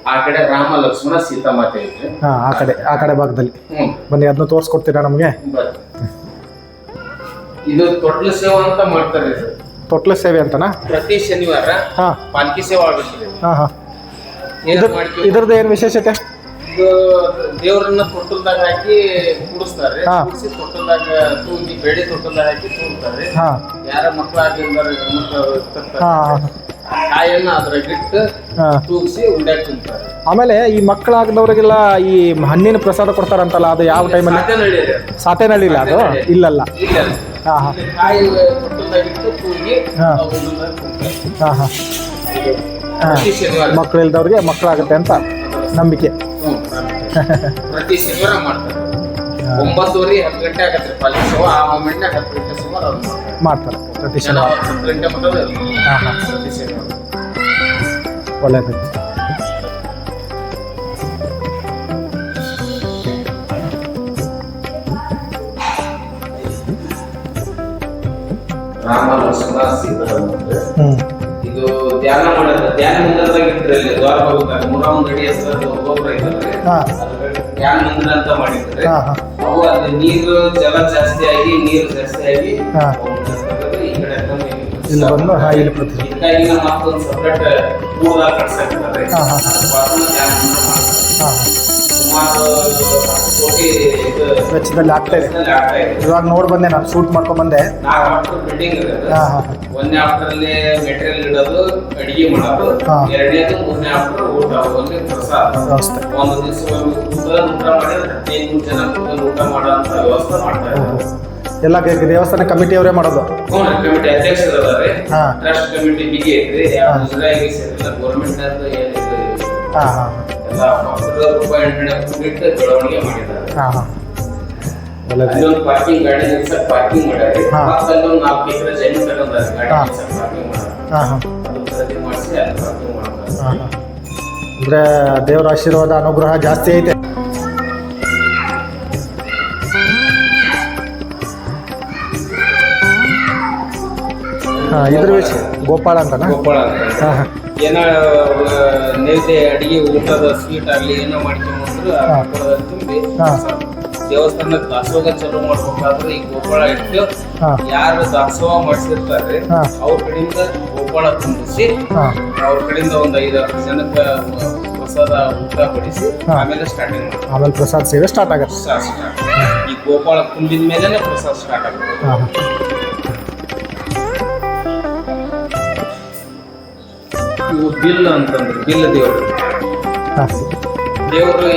ಆ ಕಡೆ ರಾಮ ಲಕ್ಷ್ಮಣ ಸೀತಾಮಾತೆ ಐತ್ರಿ ಹಾ ಆ ಕಡೆ ಆ ಕಡೆ ಭಾಗದಲ್ಲಿ. ಬನ್ನಿ ಅದನ್ನ ತೋರಿಸ್ಕೊಡ್ತೀರಾ ನಮಗೆ? ಇದು ತೊಟ್ಲ ಸೇವೆ ಅಂತ ಮಾಡ್ತಾರೆ. ತೊಟ್ಲ ಸೇವೆ ಅಂತನಾ? ಪ್ರತಿ ಶನಿವಾರ ಹಾ. ಪಾಲ್ಕಿ ಸೇವೆ ಆಗುತ್ತೆ ಹಾ ಹಾ. ಇದ್ರದ್ದು ಏನು ವಿಶೇಷತೆ? ದೇವರನ್ನ ತೊಟ್ಟಲ್ದಾಗ ಹಾಕಿ ಕೂಡಿಸ್ತಾರೆ. ಹಾ. ಕೂಡಿಸಿ ತೊಟ್ಟಲ್ದಾಗ ತೂಗಿ ಬೆಳೆ ತೊಟ್ಟಲ್ದಾಗ ಹಾಕಿ ಹಾ. ಯಾರ ಮಕ್ಕಳ ಹಾ. ಕಾಯನ್ನ ಹಾ. ತೂಗಿಸಿ ತಿಂತಾರೆ. ಆಮೇಲೆ ಈ ಮಕ್ಕಳಾಗದವ್ರಿಗೆಲ್ಲ ಈ ಹಣ್ಣಿನ ಪ್ರಸಾದ ಕೊಡ್ತಾರಂತಲ್ಲ ಅದು ಯಾವ ಟೈಮಲ್ಲಿ? ಸಾತೇನಹಳ್ಳಿ ಇಲ್ಲ ಅದು? ಇಲ್ಲಲ್ಲ. ಇಲ್ಲ. ಹಾ ಹಾ. ಇಲ್ಲಿ ಕಾಯಿ ತೊಟ್ಟಲ್ದಾಗಿಟ್ಟು ತೂಗಿ ಹಾ. ಅವು ಉಂಡೆದಾಗ ತುಂಬ್ತಾರೆ. ಹಾ ಹಾ. ಪ್ರತಿ ಶನಿವಾರ. ಮಕ್ಕಳು ಇಲ್ದವ್ರಿಗೆ ಮಕ್ಕಳಾಗುತ್ತೆ ಅಂತ ನಂಬಿಕೆ. ಪ್ರತಿ ಶನಿವಾರ ಮಾಡ್ತಾರೆ. ಒಂಬತ್ತುವರೆ ಹತ್ತು ಗಂಟೆ ಆಗತ್ತೆ ಪಾಲಿಸ್ ಶೋ ಆ ಮೂಮೆಂಟ್ ಹತ್ತು ಗಂಟೆ ಸುಮಾರು ಅವ್ರು ಮಾಡ್ತಾರೆ. ಮಾಡ್ತಾರೆ ಪ್ರತಿ ಶನಿವಾರ ಹತ್ತು ಗಂಟೆ ಮಟ್ಟ ಹಾಂ ಹಾಂ. ಪ್ರತಿ ಶನಿವಾರ ರಾಮ ಲಕ್ಷ್ಮಣ ಸೀತಾರಾಮ ಇದು ಧ್ಯಾನ ಮಾಡೋದು. ಧ್ಯಾನ ಮಂದಿರದಾಗ ದ್ವಾರ ಮೂರ ಒಂದು ಅಡಿ ಗೋಪುರ ಇದ್ದಾರೆ. ಹಾ. ಧ್ಯಾನ ಮಂದಿರ ಅಂತ ಮಾಡಿದ್ದಾರೆ ಅವು ಅಲ್ಲಿ ನೀರು ಜಲ ಜಾಸ್ತಿ ಆಗಿ ನೀರು ಜಾಸ್ತಿ ಆಗಿ ಈ ಕಡೆ ತಂದು ಇಲ್ಲಿ ಬಂದು ಹಾ ಇಲ್ಲಿ ಪ್ರತಿ ಇದಕ್ಕಾಗಿ ನಮ್ಮ ಮತ್ತೊಂದು ಸಪ್ರೇಟ್ ಕೂದ ಕಟ್ಸಿರ್ತಾರೆ ಸುಮಾರು ಕೋಟಿ ಇದು ವೆಚ್ಚದಲ್ಲಿ ಆಗ್ತಾ ಇದೆ ಇದೆ ಇವಾಗ ನೋಡಿ ಬಂದೆ ನಾನು ಶೂಟ್ ಮಾಡ್ಕೊಂಡ್ ಬಂದೆ. ಬಿಲ್ಡಿಂಗ್ ಒಂದೇ ಒಂದನೇ ಆಫ್ಟರಲ್ಲಿ ಮೆಟೀರಿಯಲ್ ಇಡೋದು ಅಡಿಗೆ ಮಾಡೋದು. ಎರಡನೇದು ಮೂರನೇ ಆಫ್ಟರ್ ಊಟ ಒಂದೇ ಪ್ರಸಾದ ಒಂದು ದಿವಸ ಒಂದು ಕೂತ್ಕೊಂಡು ಊಟ ಮಾಡಿದ್ರೆ ಹದಿನೈದು ಜನ ಊಟ ಮಾಡೋ ಅಂತ ವ್ಯವಸ್ಥೆ ಮಾಡ್ತಾ ಇದ್ದಾರೆ. ಎಲ್ಲ ದೇವಸ್ಥಾನ ಕಮಿಟಿಯವರೇ ಮಾಡೋದು. ಕಮಿಟಿ ಅವರೇ ಮಾಡೋದು ಹಾ. ಟ್ರಸ್ಟ್ ಕಮಿಟಿ ಬಿಗಿ ಐತ್ರಿ. ಯಾವ ಮುಜರಾಯಿ ಸೇರಿಲ್ಲ ಗೌರ್ಮೆಂಟ್ ಹಾಂ ಹಾ ಹಾ. ಎಲ್ಲ ಭಕ್ತರು ರೂಪಾಯಿ ಎಣ್ಣೆ ಕೂಡಿಟ್ಟು ಬೆಳವಣಿಗೆ ಮಾಡಿದ್ದಾರೆ. ಹಾ ಹಾ. ಒಳ್ಳೇದು ಪಾರ್ಕಿಂಗ್ ಗಾಡಿ ನಿಲ್ಸಕ್ ಪಾರ್ಕಿಂಗ್ ಮಾಡ್ಯಾರಿ. ಹಾ. ಮತ್ತೆ ಅಲ್ಲೊಂದು ನಾಲ್ಕು ಎಕರೆ ಜಮೀನು ತಗೊಂಡಾರೆ ಗಾಡಿ ಹಾ. ನಿಲ್ಸಕ್ ಪಾರ್ಕಿಂಗ್ ಮಾಡ್ಯಾರ. ಹಾ ಹಾ. ಮಾಡಿಸಿ ಅಲ್ಲಿ ಪಾರ್ಕಿಂಗ್ ಮಾಡ್ತಾರೆ. ಹಾ ಹಾ. ಅಂದ್ರೆ ದೇವರ ಆಶೀರ್ವಾದ ಅನುಗ್ರಹ ಜಾಸ್ತಿ ಐತೆ. ಹಾ ಇದ್ರ ವಿಷಯ ಗೋಪಾಳ ಅಂತನಾ? ಅಂತ. ಗೋಪಾಲ ಹಾ. ಏನೋ ನೈವೇದ್ಯ ಅಡಿಗೆ ಊಟದ ಸ್ವೀಟ್ ಆಗಲಿ ಏನೋ ಮಾಡ್ತೀವಿ ಆ ಹಾ. ಗೋಪಾಳದಲ್ಲಿ ತುಂಬಿ ಹಾ. ದೇವಸ್ಥಾನದ ದಾಸೋಹ ಚಲೋ ಮಾಡ್ಬೇಕಾದ್ರೆ ಈ ಗೋಪಾಳ ಇಟ್ಟು ಹಾ. ಯಾರು ದಾಸೋಹ ಮಾಡಿಸಿರ್ತಾರೆ ಹಾ. ಅವ್ರ ಕಡೆಯಿಂದ ಗೋಪಾಳ ತುಂಬಿಸಿ ಹಾ. ಅವ್ರ ಕಡೆಯಿಂದ ಒಂದು ಐದು ಜನಕ್ಕೆ ಪ್ರಸಾದ ಊಟ ಬಡಿಸಿ ಹಾ. ಆಮೇಲೆ ಸ್ಟಾರ್ಟಿಂಗ್ ಮಾಡ್ತಾರೆ. ಆಮೇಲೆ ಪ್ರಸಾದ್ ಸೇವೆ ಸ್ಟಾರ್ಟ್ ಆಗುತ್ತೆ. ಪ್ರಸಾದ ಈ ಗೋಪಾಳ ತುಂಬಿದ ಮೇಲೆ ಪ್ರಸಾದ ಸ್ಟಾರ್ಟ್ ಆಗುತ್ತೆ ಹಾ ಹಾ. ಇವು ಬಿಲ್ ಅಂತಂದ್ರೆ ಬಿಲ್ ದೇವರು. ಹಾಂ. ದೇವರು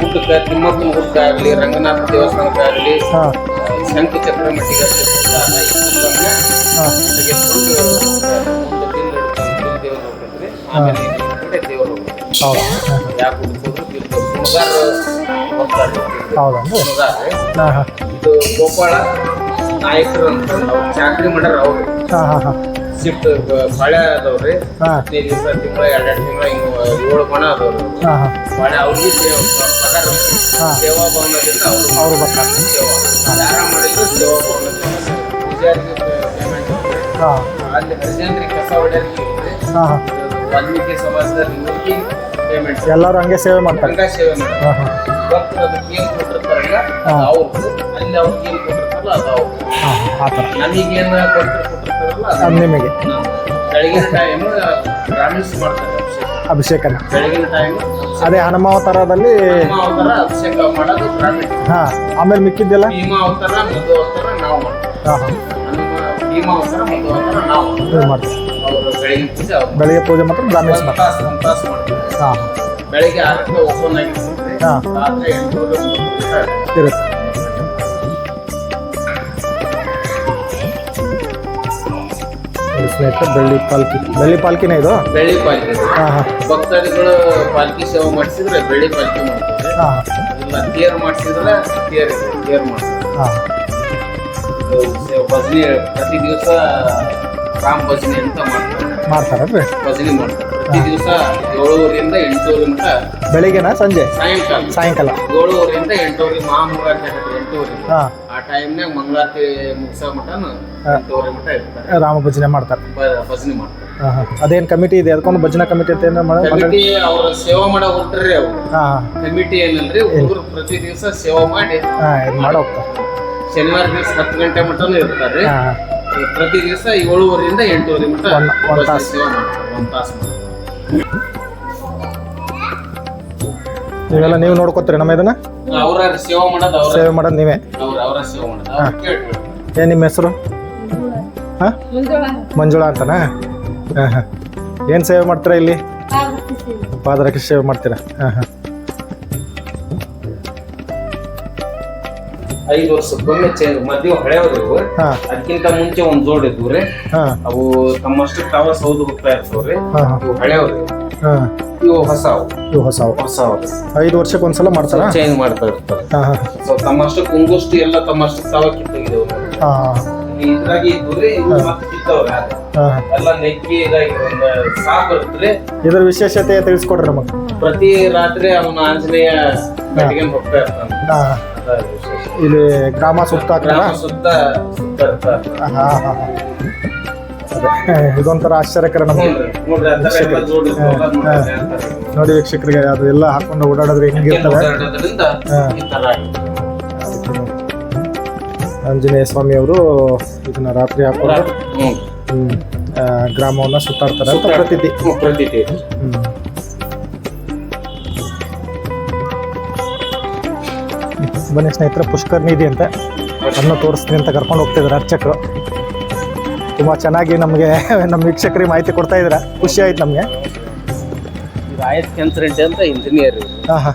ಗುಡ್ಡಕ್ಕೆ ತಿಮ್ಮಪ್ಪನ ಗುಡ್ಡ ಆಗಲಿ ರಂಗನಾಥ ದೇವಸ್ಥಾನಕ್ಕಾಗಲಿ ಆಗಲಿ ಶಂಖ ಚಕ್ರ ಮಟ್ಟಿಗೆ ಹಾಂ. ದೇವರು ಹೋಗ್ತಾರೆ. ಹೌದಾ. ಇದು ಗೋಪಾಳ ನಾಯಕರು ಅಂತ ಚಾಕ್ರಿ ಮಾಡ್ಯಾರ ಅವರು. ಹಾಂ ಹಾಂ ಹಾಂ. ಶಿಫ್ಟ್ ಬಾಳೆ ಅದಾವ್ರಿ. ಹಾಂ. ಹದಿನೈದು ದಿವಸ ತಿಂಗಳ ಎರಡೆರಡು ತಿಂಗಳ ಹಿಂಗ ಏಳು ಬಣ ಅದಾವ್ರಿ. ಹಾಂ ಹಾಂ. ಬಾಳೆ ಅವ್ರಿಗೆ ಸೇವಾ ಪಗಾರ ಹಾ. ಸೇವಾ ಭವನದಿಂದ ಅವರು ಅವರು ಬರ್ತಾರೆ. ಸೇವಾ. ಯಾರ ಮಾಡಿದ್ರು ಸೇವಾ ಭವನದಿಂದ ಪೇಮೆಂಟ್ ಹಾಂ. ಅಲ್ಲಿ ಹರಿಜನ್ರಿಗೆ ಕಸ ಹೊಡ್ಯಾರಿಗೆ ಹಾಂ ಹಾಂ. ವಾಲ್ಮೀಕಿ ಸಮಾಜದಲ್ಲಿ ಪೇಮೆಂಟ್ ಎಲ್ಲರೂ ಹಂಗೆ ಸೇವೆ ಮಾಡ್ತಾರೆ. ಗಂಗಾ ಸೇವೆ ಮಾಡ್ತಾರೆ. ಹಾಂ ಹಾಂ. ಭಕ್ತರು ಏನು ಕೊಟ್ಟಿರ್ತಾರಲ್ಲ ಹಾ. ಅವ್ರದ್ದು ಅಲ್ಲಿ ಅವ್ರಿಗೆ ಏನು ಕೊಟ್ಟಿರ್ತಾರಲ್ಲ ಅದು ಅವ್ರದ್ದು ಹಾಂ ಆ ಥರ. ನಮಗೇನು ಕೊಟ್ಟಿರ್ ಕೊಟ್ಟಿರ್ತಾರಲ್ಲ ಅದು ನಿಮಗೆ. ಅಭಿಷೇಕ. ಅದೇ ಹನುಮಾವತಾರದಲ್ಲಿ ಹಾ ಹಾಂ ಆಮೇಲೆ ಮಿಕ್ಕಿದ್ದೆಲ್ಲ? ಮಾಡ್ತೀವಿ. ಬೆಳಿಗ್ಗೆ ಪೂಜೆ ಮಾತ್ರ ತಾಸು ಮಾಡ್ತೀವಿ ಹಾಂ ಬೆಳಿಗ್ಗೆ ಆರಕ್ಕೆ ಹಾ. ಇರುತ್ತೆ. ಸ್ನೇಹಿತರೆ ಬೆಳ್ಳಿ ಪಾಲ್ಕಿ. ಬೆಳ್ಳಿ ಪಾಲ್ಕಿನೇ ಇದು? ಬೆಳ್ಳಿ ಪಾಲ್ಕಿ. ಹಾಂ ಹಾಂ. ಭಕ್ತಾದಿಗಳು ಪಾಲ್ಕಿ ಸೇವೆ ಮಾಡಿಸಿದ್ರೆ ಬೆಳ್ಳಿ ಪಾಲ್ಕಿ ಮಾಡ್ತಾರೆ. ಹಾಂ. ತೇರ್ ಮಾಡಿಸಿದ್ರೆ ತೇರ್ ತೇರ್ ಮಾಡ್ತಾರೆ. ಹಾಂ. ಭಜನೆ ಪ್ರತಿ ದಿವಸ ರಾಮ್ ಭಜನೆ ಅಂತ ಮಾಡ್ತಾರೆ. ಮಾಡ್ತಾರೆ ಭಜನೆ ಮಾಡ್ತಾರೆ. ಪ್ರತಿ ದಿವಸ ಏಳುವರೆಯಿಂದ ಎಂಟೂವರೆ ಮಟ್ಟ ಬೆಳಿಗ್ಗೆನಾ ಸಂಜೆ? ಸಾಯಂಕಾಲ. ಸಾಯಂಕಾಲ. ಏಳುವರೆಯಿಂದ ಎಂಟೂವರೆ ಮಹಾಮಂಗಳಾರತಿ ಹಾಂ. ಆ ಟೈಮ್ನಾಗ ಮಂಗಳಾರತಿ ಮುಗಿಸೋ ಮಟನು ಹಾ. ಇರ್ತಾರೆ. ರಾಮ ಭಜನೆ ಮಾಡ್ತಾರೆ. ಅದೇನ್ ಭಜನೆ ಮಾಡ್ತಾರೆ. ಹಾಂ ಹಾಂ. ಅದೇನು ಕಮಿಟಿ ಇದೆ? ಅದಕ್ಕೊಂದು ಭಜನಾ ಕಮಿಟಿ ಅಂತ ಏನು ಮಾಡಿ ಕಮಿಟಿ ಅವ್ರ ಸೇವಾ ಮಾಡೋ ಹೊರಟ್ರಿ ಅವ್ರು. ಹಾಂ ಕಮಿಟಿ ಏನಂದ್ರೆ ಹುಡುಗರು ಪ್ರತಿ ದಿವಸ ಸೇವಾ ಮಾಡಿ ಹಾಂ ಇದು ಮಾಡಿ ಹೋಗ್ತಾರೆ. ಶನಿವಾರ ದಿವಸ ಹತ್ತು ಗಂಟೆ ಮಟನು ಇರ್ತಾರೆ. ಹಾಂ ಪ್ರತಿ ದಿವಸ ಏಳುವರೆಯಿಂದ ಎಂಟೂವರೆ ಮಟ್ಟ ಒಂದ್- ಒಂದ್ ಭಜನೆ ತಾಸು. ಸೇವಾ ಮಾಡ್ತಾರೆ. ಒಂದ್ ತಾಸು ಮಾಡ್ತಾರೆ. ನೀವೆಲ್ಲ ನೀವು ನೋಡ್ಕೋತೀರಿ ನಮ್ಮ ಇದನ್ನ? ಅವ್ರ ಸೇವಾ ಮಾಡೋದು ಅವ್ರ. ಸೇವೆ ಮಾಡೋದು ನೀವೇ? ಅವ್ರ ಅವರ ಸೇವಾ ಮಾಡೋದು. ಅವ್ರ ಕೇಳ್ರಿ ಏನು ನಿಮ್ಮ ಹೆಸರು? ಹಾಂ? ಮಂಜುಳಾ. ಅಂತನಾ? ಹಾಂ ಹಾಂ. ಏನು ಸೇವೆ ಮಾಡ್ತೀರಾ ಇಲ್ಲಿ? ಪಾದರಕ್ಷೆ ಸೇವೆ. ಮಾಡ್ತೀರಾ? ಹಾಂ ಹಾಂ. ಐದು ವರ್ಷಕ್ಕೊಮ್ಮೆ ಚೇಂಜ್ ಮದ್ವೆ ಹಳೆಯವ್ರು ಇವು ಹಾಂ. ಅದಕ್ಕಿಂತ ಮುಂಚೆ ಒಂದ್ ಜೋಡ್ ಇದ್ವು ರೀ. ಹಾಂ. ಅವು ತಮ್ಮಷ್ಟು ತಾವ ಸೌದು ಹೋಗ್ತಾ ಇರ್ತಾವ್ರಿ. ಹಾಂ ಹಾಂ. ಇವು ಹಳೆಯವ್ರಿ. ಹಾಂ. ಇವು ಹೊಸವು. ಇವು ಹೊಸವು. ಹೊಸವು. ಐದು ವರ್ಷಕ್ಕೆ ಒಂದ್ಸಲ ಮಾಡ್ತಾರಾ? ಚೇಂಜ್ ಮಾಡ್ತಾ ಇರ್ತಾರೆ ಹಾಂ ಹಾಂ. ಸೊ ತಮ್ಮಷ್ಟು ಕುಂಗುಷ್ಟು ಎಲ್ಲ ತಮ್ಮಷ್ಟು ತಾವ ಕಿತ್ತೋಗಿದ್ದವು ಹಾಂ ಇದ್ರಾಗಿ ಇದ್ವು ರೀ ಇವು ಮತ್ತೆ ಕಿತ್ತವ್ರಿ ಹಾಂ ಎಲ್ಲ ನೆಕ್ಕಿ ಇದಾಗಿ ಒಂದು ಸಾಕು ಇರ್ತದೆ ಇದ್ರ ವಿಶೇಷತೆ ತಿಳಿಸ್ಕೊಡ್ರಿ ನಮಗೆ. ಪ್ರತಿ ರಾತ್ರಿ ಅವನ ಆಂಜನೇಯ ಬೆಟ್ಟಿಗೆ ಹೋಗ್ತಾ ಇರ್ತಾನೆ. ಹಾಂ. ಇಲ್ಲಿ ಗ್ರಾಮ ಸುತ್ತ ಗ್ರಾಮ ಸುತ್ತ ಸುತ್ತ ಇರ್ತಾರೆ. ಹಾಂ ಹಾಂ ಹಾಂ. ಅದೇ *laughs* ಇದೊಂಥರ ಆಶ್ಚರ್ಯಕರ ನಮಗೆ. ನೋಡಿ ವೀಕ್ಷಕರಿಗೆ ಅದು ಎಲ್ಲ ಹಾಕೊಂಡು ಓಡಾಡಿದ್ರೆ ಹೆಂಗಿರ್ತವೆ ಆಂಜನೇಯ ಸ್ವಾಮಿ ಅವರು ಇದನ್ನ ರಾತ್ರಿ ಹಾಕೊಂಡು ಗ್ರಾಮವನ್ನ ಸುತ್ತಾಡ್ತಾರೆ ಅಂತ ಪ್ರತೀತಿ. ಬನ್ನಿ ಸ್ನೇಹಿತರೆ ಪುಷ್ಕರ್ ನಿಧಿ ಅಂತ ಅದನ್ನ ತೋರಿಸ್ತೀನಿ ಅಂತ ಕರ್ಕೊಂಡು ಹೋಗ್ತಿದ್ದಾರೆ ಅರ್ಚಕರು. ತುಂಬ ಚೆನ್ನಾಗಿ ನಮಗೆ *laughs* ನಮ್ಮ ವೀಕ್ಷಕರಿಗೆ ಮಾಹಿತಿ ಕೊಡ್ತಾ ಇದ್ದೀರಾ. ಖುಷಿ ಆಯ್ತು ನಮಗೆ. ರಾಯಸ್ ಕನ್ಸಲ್ಟೆಂಟ್ ಅಂತ ಇಂಜಿನಿಯರ್ ಹಾಂ ಹಾಂ.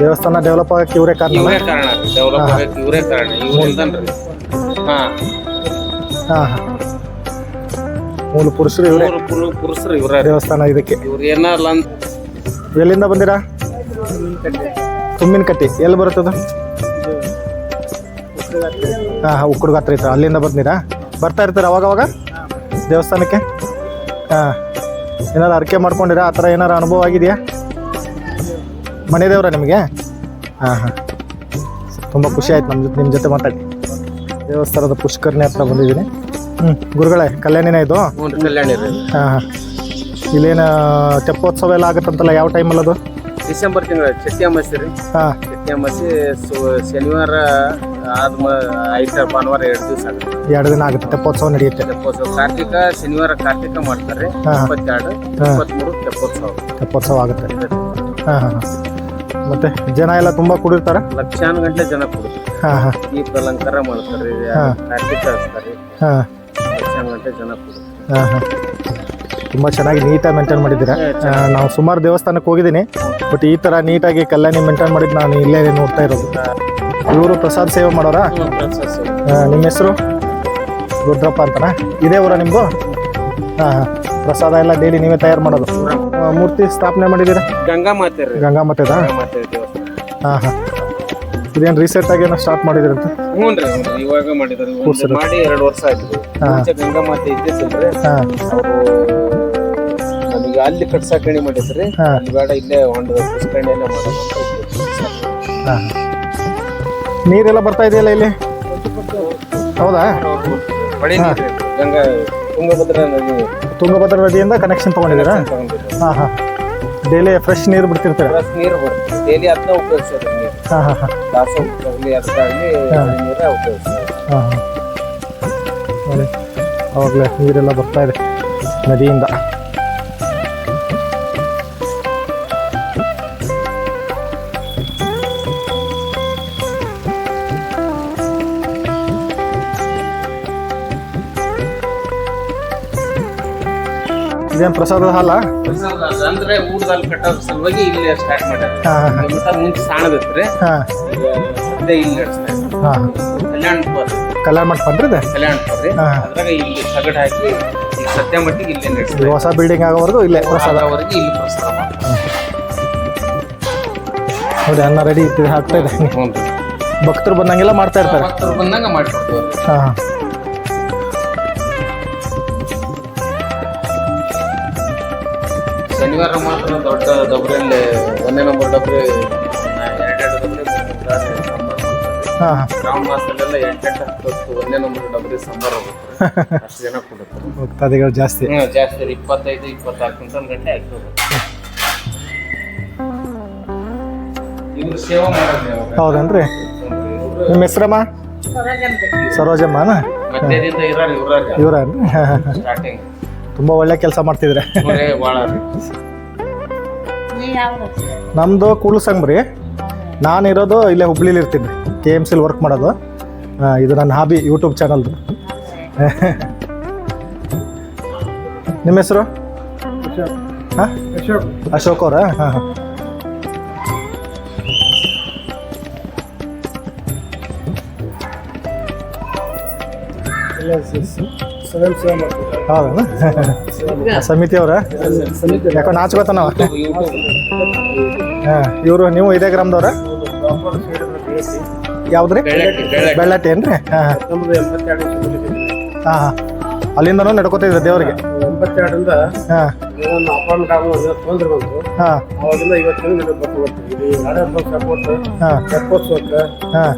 ದೇವಸ್ಥಾನ ಡೆವಲಪ್ ಆಗಕ್ಕೆ ಇವರೇ ಕಾರಣ ಇವರೇ ಕಾರಣ. ಡೆವಲಪ್ ಆಗಕ್ಕೆ ಇವರೇ ಕಾರಣ. ಹಾ. ಹಾಂ ಹಾಂ. ಮೂಲ ಪುರುಷರು ಇವರೇ. ಪುರುಷರು ಇವರೇ. ದೇವಸ್ಥಾನ ಇದಕ್ಕೆ. ಇವ್ರು ಏನಾರಲ್ಲ ಅಂತ ಎಲ್ಲಿಂದ ಬಂದಿರಾ? ತುಮ್ಮಿನ ಕಟ್ಟಿ ಎಲ್ಲಿ ಬರುತ್ತದು? ಹಾಂ ಹಾಂ ಉಕ್ಕುಡ್ಗ ಹತ್ರ ಇತ್ತು ಅಲ್ಲಿಂದ ಬಂದಿರಾ? ಬರ್ತಾ ಇರ್ತಾರೆ ಅವಾಗ ಅವಾಗ? ದೇವಸ್ಥಾನಕ್ಕೆ? ಹಾಂ. ಏನಾರು ಅರ್ಕೆ ಮಾಡ್ಕೊಂಡಿರಾ? ಆ ಥರ ಏನಾರು ಅನುಭವ ಆಗಿದೆಯಾ? ಮನೆ ದೇವ್ರ ನಿಮಗೆ? ಹಾಂ ಹಾಂ. ತುಂಬ ಖುಷಿ ಆಯ್ತು ನಮ್ಮ ಜೊತೆ ನಿಮ್ಮ ಜೊತೆ ಮಾತಾಡಿ. ದೇವಸ್ಥಾನದ ಪುಷ್ಕರ್ಣಿ ಹತ್ರ ಬಂದಿದ್ದೀನಿ. ಹ್ಞೂ ಗುರುಗಳೇ ಕಲ್ಯಾಣಿನೇ ಇದು? ಕಲ್ಯಾಣಿ ಹಾಂ ಹಾಂ. ಇಲ್ಲೇನು ತೆಪ್ಪೋತ್ಸವ ಎಲ್ಲ ಆಗುತ್ತಂತಲ್ಲ ಯಾವ ಟೈಮಲ್ಲಿ ಅದು ಡಿಸೆಂಬರ್ ತಿಂಗಳ ಚಟ್ಟಿ ಅಮಾಸಿ ರೀ. ಹಾಂ. ಚಟ್ಟಿ ಅಮಾಸಿ ಸು- ಶನಿವಾರ ಐದು ಭಾನುವಾರ ಎರಡು ದಿವಸ ಆಗುತ್ತೆ. ಎರಡು ದಿನ ಆಗುತ್ತೆ. ತೆಪ್ಪೋತ್ಸವ ನಡೆಯುತ್ತೆ. ತೆಪ್ಪೋತ್ಸವ ಕಾರ್ತಿಕ ಶನಿವಾರ ಕಾರ್ತಿಕ ಮಾಡ್ತಾರೆ. ಹಾ. ಇಪ್ಪತ್ತೆರಡು. ಇಪ್ಪತ್ಮೂರು ತೆಪ್ಪೋತ್ಸವ ತೆಪ್ಪೋತ್ಸವ ಆಗುತ್ತೆ. ಹಾಂ ಹಾಂ ಮತ್ತೆ ಜನ ಎಲ್ಲ ತುಂಬ ಕುಡಿರ್ತಾರೆ? ಲಕ್ಷಾನ್ ಗಂಟೆ ಜನ ಕೊಡ್ತಾರೆ. ಹಾಂ ಹಾಂ. ದೀಪ ಅಲಂಕಾರ ಮಾಡ್ತಾರೆ ಹಾ. ಕಾರ್ತಿಕ ಹಾಕ್ತಾರೆ ಹಾಂ. ಲಕ್ಷಾನು ಗಂಟೆ ಜನ ಕೊಡ್ತಾರೆ. ಹಾಂ ಹಾಂ. ತುಂಬ ಚೆನ್ನಾಗಿ ನೀಟಾಗಿ ಮೇಂಟೈನ್ ಮಾಡಿದ್ದೀರಾ? ಆ, ನಾವು ಸುಮಾರು ದೇವಸ್ಥಾನಕ್ಕೆ ಹೋಗಿದ್ದೀನಿ. ಬಟ್ ಈ ಥರ ನೀಟಾಗಿ ಕಲ್ಯಾಣಿ ಮೇಂಟೈನ್ ಮಾಡಿದ್ದು ನಾನು ಇಲ್ಲೇ ನೋಡ್ತಾ ಇರೋದು. ಇವರು ಪ್ರಸಾದ್ ಸೇವೆ ಮಾಡೋರಾ? ನಿಮ್ಮ ಹೆಸರು? ರುದ್ರಪ್ಪ ಅಂತನಾ? ಇದೇ ಊರ ನಿಮ್ಗು ಹಾಂ ಹಾಂ. ಪ್ರಸಾದ ಎಲ್ಲ ಡೈಲಿ ನೀವೇ ತಯಾರು ಮಾಡೋದು. ಆ, ಮೂರ್ತಿ ಸ್ಥಾಪನೆ ಮಾಡಿದ್ದೀರಾ? ಗಂಗಾ ಮಾತೆ ರೀ. ಗಂಗಾ ಮತ್ತದ ಮಾತೆ ದೇವಸ್ಥಾನ. ಹಾಂ ಹಾಂ. ಇದೇನು ರೀಸೆಂಟಾಗಿ ಏನೋ ಸ್ಟಾರ್ಟ್ ಮಾಡಿದಿರಂತೆ? ಹ್ಞೂ ರೀ ಇವಾಗ ಮಾಡಿದ್ರು ಒಂದು ಮಾಡಿ ಎರಡು ವರ್ಷ ಆಯ್ತು. ಮುಂಚೆ ಗಂಗಾ ಮಾತೆ ಇದ್ದೇ ಹಾಂ. ಅವರು ನಮಗೆ ಅಲ್ಲಿ ಕಟ್ಸಾಕಣಿ ಮಾಡಿದ್ರಿ ಹಾ. ಅಲ್ಲಿ ಬೇಡ ಇಲ್ಲೇ ಒಂದು ಕಟ್ಸಾಕಣಿ ಎಲ್ಲ ಮಾಡೋದು ಅಂತ ಇದ್ವಿ. ಹಾಂ. ನೀರೆಲ್ಲ ಬರ್ತಾ ಇದೆಯಲ್ಲ ಇಲ್ಲಿ? ಹೌದಾ? ತುಂಗಭದ್ರಾ ನದಿ. ತುಂಗಭದ್ರಾ ನದಿಯಿಂದ ಕನೆಕ್ಷನ್ ತಗೊಂಡಿದ್ದೀರಾ? ಹಾಂ ಹಾಂ. ಡೈಲಿ ಫ್ರೆಶ್ ನೀರು ಬಿಡ್ತಿರ್ತೀರ? ನೀರು ಬರುತ್ತೆ. ಡೈಲಿ ಅದನ್ನ ಉಪಯೋಗಿಸೋದು ಹಾಂ ಹಾಂ ಹಾಂ. ಹಾಂ. ಹಾಂ ನೋಡಿ ಅವಾಗಲೇ ನೀರೆಲ್ಲ ಬರ್ತಾ ಇದೆ ನದಿಯಿಂದ. ಇದೇನು ಪ್ರಸಾದದ ಹಾಲ? ಅಂದ್ರೆ ಊರದಲ್ಲಿ ಕಟ್ಟೋದ್ರ ಸಲುವಾಗಿ ಇಲ್ಲಿ ಸ್ಟಾರ್ಟ್ ಮಾಡ್ತಾರೆ ಮುಂಚೆ ಸಾಣದಿತ್ರಿ. ಸದ್ಯ ಇಲ್ಲಿ ನಡೆಸ್ತಾ ಹಾಂ. ಕಲ್ಯಾಣಪುರ ಕಲ್ಯಾಣ ಮಂಟಪ ಅಂದ್ರೆ ಇದು? ಕಲ್ಯಾಣಪುರ ರೀ. ಅದ್ರಾಗ ಇಲ್ಲಿ ತಗಡ್ ಹಾಕಿ ಈಗ ಸದ್ಯ ಮಟ್ಟಿಗೆ ಇಲ್ಲೇ ಇದು ನಡೆಸ್ತಾರೆ ಹೊಸ ಬಿಲ್ಡಿಂಗ್ ಆಗೋವರೆಗೂ ಇಲ್ಲೇ ಪ್ರಸಾದ. ಅದ್ರವರೆಗೆ ಇಲ್ಲಿ ಪ್ರಸಾದ ನೋಡಿ ಅನ್ನ ರೆಡಿ ಹಾಕ್ತಾ ಇದೆ ಭಕ್ತರು ಬಂದಂಗೆಲ್ಲ ಮಾಡ್ತಾ ಇರ್ತಾರೆ. ಭಕ್ತರು ಬಂದಂಗೆ ಮಾಡ್ಕೊಡ್ತಾರೆ ಹಾಂ. ಶನಿವಾರ ಮಾತ್ರ ದೊಡ್ಡ ಡಬ್ರಿಯಲ್ಲಿ ಒಂದೇ ನಂಬರ್ ಡಬ್ರಿ ಎರಡೆರಡು ಡಬ್ರಿ ಹಾಂ. ಹಾಂ ಎಂಟೆಂಟು ಹತ್ತು ಒಂದೇ ನಂಬರ್ ಡಬ್ರಿ ಸಾಂಬಾರು ಹೋಗುತ್ತೆ. *laughs* ಅಷ್ಟು ಜನ ಕೊಡುತ್ತಾರೆ ಭಕ್ತಾದಿಗಳು ಜಾಸ್ತಿ. ಹ್ಞೂ ಜಾಸ್ತಿ ಇಪ್ಪತ್ತೈದು ಇಪ್ಪತ್ತಾರು ಕ್ವಿಂಟಲ್ ಗಂಟೆ ಆಯ್ತು ಇವ್ರು ಸೇವೆ ಮಾಡೋದು ಹೌದನ್ರಿ? ನಿಮ್ಮ ಹೆಸ್ರಮ್ಮ? ಸರೋಜಮ್ಮನ? ಮಧ್ಯದಿಂದ ಇರೋರು ಹಾಂ ಹಾಂ ಸ್ಟಾರ್ಟಿಂಗ್ ತುಂಬ ಒಳ್ಳೆ ಕೆಲಸ ಮಾಡ್ತಿದ್ರೆ. ನಮ್ದು ಭಾಳ ರೀ. ನಮ್ಮದು ಇರೋದು ರೀ. ನಾನಿರೋದು ಇಲ್ಲೇ ಹುಬ್ಳಿಲಿ ಇರ್ತೀನಿ. ಕೆ ಎಂ ಸಿಲಿ ವರ್ಕ್ ಮಾಡೋದು. ಆ, ಇದು ನನ್ನ ಹಾಬಿ ಯೂಟ್ಯೂಬ್ ಚಾನಲ್ದು ನಿಮ್ಮ ಹೆಸರು? ಹಾಂ? ಅಶೋಕ್ ಅವರಾ? ಹಾಂ ಹಾಂ. ಹೌದಾ? ಸಮಿತಿ ಅವರ? ಯಾಕೋ ನಾಚ್ಕೋತಾನವ ಹಾಂ ಇವರು ನೀವು ಇದೇ ಗ್ರಾಮದವ್ರ? ಯಾವ್ದ್ರಿ? ಬೆಳ್ಳಟ್ಟಿ ಬೆಳ್ಳಟ್ಟಿ ಏನು ಏನ್ರಿ? ಹಾಂ ಹಾಂ. ಹಾಂ ಅಲ್ಲಿಂದನೂ ನಡ್ಕೋತಿದ್ರು ದೇವ್ರಿಗೆ? ಎಂಬತ್ತೆರಡರಿಂದ ಹಾಂ. ಹಾಂ. ಹಾಂ.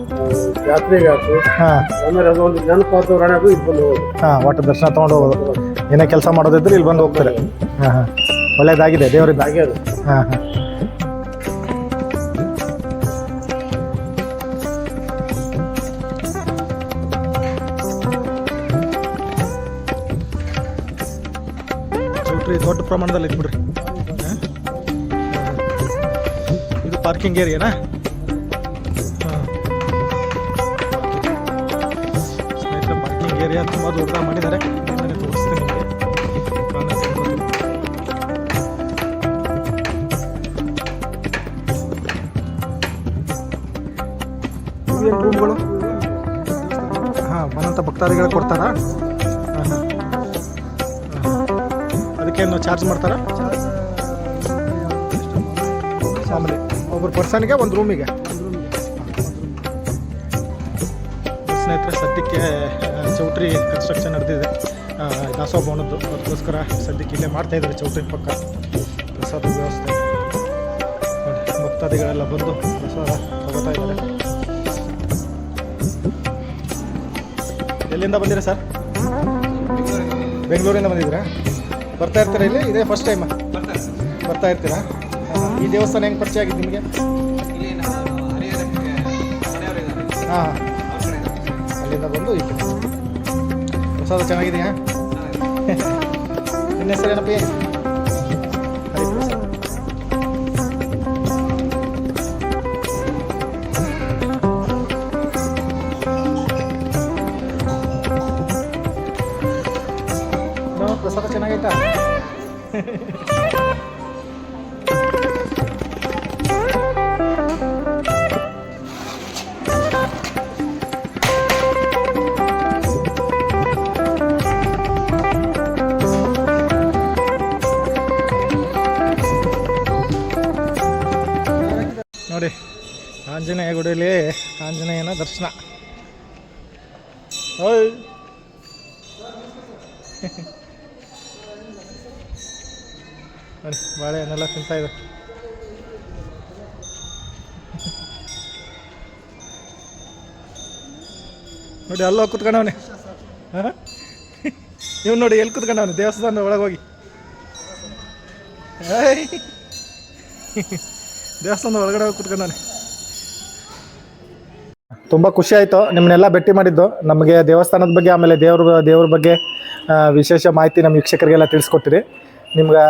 ಜಾತ್ರೆಗೆ ಆಯ್ತು ಹಾಂ. ಆಮೇಲೆ ಒಂದು ನೆನಪಾತು ರಾಣೆಗೂ ಇದು ಬಂದು ಹೋಗೋದು. ಹಾಂ ಒಟ್ಟು ದರ್ಶನ ತೊಗೊಂಡು ಹೋಗೋದು. ಏನೇ ಕೆಲಸ ಮಾಡೋದಿದ್ರೆ ಇಲ್ಲಿ ಬಂದು ಹೋಗ್ತಾರೆ. ಹಾಂ ಹಾಂ. ಒಳ್ಳೇದಾಗಿದೆ ದೇವರಿಂದ. ಹಾಗೆ ಅದು. ಹಾಂ ಹಾಂ. ಚೌಟ್ರಿ ದೊಡ್ಡ ಪ್ರಮಾಣದಲ್ಲಿ ಇದು ಬಿಡ್ರಿ ಹಾಂ? ಇದು ಪಾರ್ಕಿಂಗ್ ಏರಿಯಾನಾ ಇವೇನು ರೂಮ್ಗಳು ಹಾಂ ಬಂದಂಥ ಭಕ್ತಾದಿಗಳು ಕೊಡ್ತಾರಾ? ಅದಕ್ಕೇನು ಚಾರ್ಜ್ ಮಾಡ್ತಾರಾ? ಮಾಮೂಲಿ ಒಬ್ಬರು ಪರ್ಸನ್ಗೆ ಒಂದು ರೂಮಿಗೆ ಸ್ನೇಹಿತರೆ, ಸದ್ಯಕ್ಕೆ ಚೌಟ್ರಿ ಕನ್ಸ್ಟ್ರಕ್ಷನ್ ನಡೆದಿದೆ. ದಾಸೋ ದಾಸೋಹ ಭವನದ್ದು. ಅದಕ್ಕೋಸ್ಕರ ಸದ್ಯಕ್ಕೆ ಇಲ್ಲೇ ಮಾಡ್ತಾ ಇದ್ದಾರೆ ಚೌಟ್ರಿ ಪಕ್ಕ. ಪ್ರಸಾದ ವ್ಯವಸ್ಥೆ. ಭಕ್ತಾದಿಗಳೆಲ್ಲ ಬಂದು ಪ್ರಸಾದ ತಗೋತಾ ಇದ್ದಾರೆ. ಎಲ್ಲಿಂದ ಬಂದಿರಾ ಸರ್? ಬೆಂಗಳೂರಿಂದ ಬಂದಿದ್ದೀರಾ? ಬರ್ತಾ ಇರ್ತೀರಾ ಇಲ್ಲಿ? ಇದೇ ಫಸ್ಟ್ ಟೈಮ್ ಬರ್ತಾ ಇರ್ತೀರಾ? ಈ ದೇವಸ್ಥಾನ ಹೆಂಗೆ ಪರಿಚಯ ಆಗಿದ್ದು ನಿಮಗೆ? ಹಾಂ. ಅಲ್ಲಿಂದ ಬಂದು ಕಡೆ. ಪ್ರಸಾದ ಚೆನ್ನಾಗಿದೆಯಾ? ನಿನ್ನ ಹೆಸರೇನಪ್ಪಿ? ನೋಡಿ ಆಂಜನೇಯ ಗುಡಿಯಲ್ಲಿ ಆಂಜನೇಯನ ದರ್ಶನ. ಓಯ್ ನೋಡಿ ಬಾಳೆಹಣ್ಣೆಲ್ಲ ತಿಂತಾ ಇದೆ. ನೋಡಿ ಅಲ್ಲೋಗಿ ಕುತ್ಕೊಂಡವನೆ ಹಾಂ? ಇವ್ನು ನೋಡಿ ಎಲ್ಲಿ ಕುತ್ಕೊಂಡವನೆ ದೇವಸ್ಥಾನದ ಒಳಗೆ ಹೋಗಿ. ದೇವಸ್ಥಾನದ ಒಳಗಡೆ ಹೋಗಿ ಕುತ್ಕೊಂಡವನೆ ತುಂಬ ಖುಷಿ ಆಯಿತು. ನಿಮ್ಮನ್ನೆಲ್ಲ ಭೇಟಿ ಮಾಡಿದ್ದು. ನಮಗೆ ದೇವಸ್ಥಾನದ ಬಗ್ಗೆ, ಆಮೇಲೆ ದೇವ್ರ ದೇವ್ರ ಬಗ್ಗೆ ವಿಶೇಷ ಮಾಹಿತಿ ನಮ್ಮ ವೀಕ್ಷಕರಿಗೆಲ್ಲ ತಿಳಿಸ್ಕೊಟ್ಟಿರಿ. ನಿಮ್ಗೆ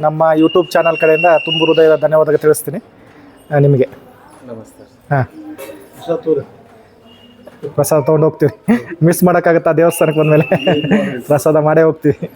ನಮ್ಮ ಯೂಟ್ಯೂಬ್ ಚಾನಲ್ ಕಡೆಯಿಂದ ತುಂಬ ಹೃದಯದ ಧನ್ಯವಾದ ತಿಳಿಸ್ತೀನಿ. ನಿಮಗೆ. ನಮಸ್ತೆ. ಹಾಂ. ಪ್ರಸಾದ ತೊಗೊಂಡು ಹೋಗ್ತೀವಿ. ಮಿಸ್ ಮಾಡೋಕ್ಕಾಗತ್ತಾ ದೇವಸ್ಥಾನಕ್ಕೆ ಬಂದಮೇಲೆ? ಪ್ರಸಾದ ಮಾಡೇ ಹೋಗ್ತೀವಿ.